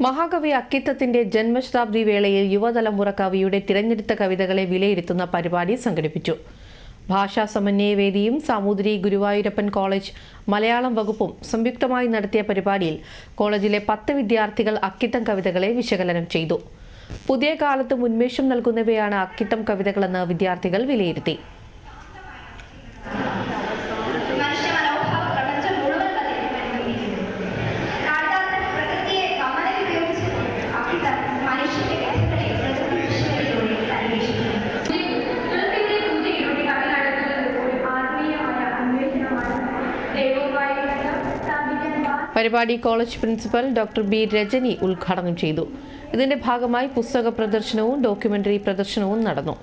മഹാകവി അക്കിത്തത്തിന്റെ ജന്മശതാബ്ദി വേളയിൽ യുവതലമുറ കവിയുടെ തിരഞ്ഞെടുത്ത കവിതകളെ വിലയിരുത്തുന്ന പരിപാടി സംഘടിപ്പിച്ചു. ഭാഷാ സമന്വയ വേദിയും സാമൂതിരി ഗുരുവായൂരപ്പൻ കോളേജ് മലയാളം വകുപ്പും സംയുക്തമായി നടത്തിയ പരിപാടിയിൽ കോളേജിലെ പത്ത് വിദ്യാർത്ഥികൾ അക്കിത്തം കവിതകളെ വിശകലനം ചെയ്തു. പുതിയ കാലത്തും ഉന്മേഷം നൽകുന്നവയാണ് അക്കിത്തം കവിതകളെന്ന് വിദ്യാർത്ഥികൾ വിലയിരുത്തി. പരിപാടി college principal doctor B Rajani ഉദ്ഘാടനം ചെയ്തു. ഇതിന്റെ ഭാഗമായി പുസ്തക പ്രദർശനവും ഡോക്യുമെന്ററി പ്രദർശനവും നടന്നു.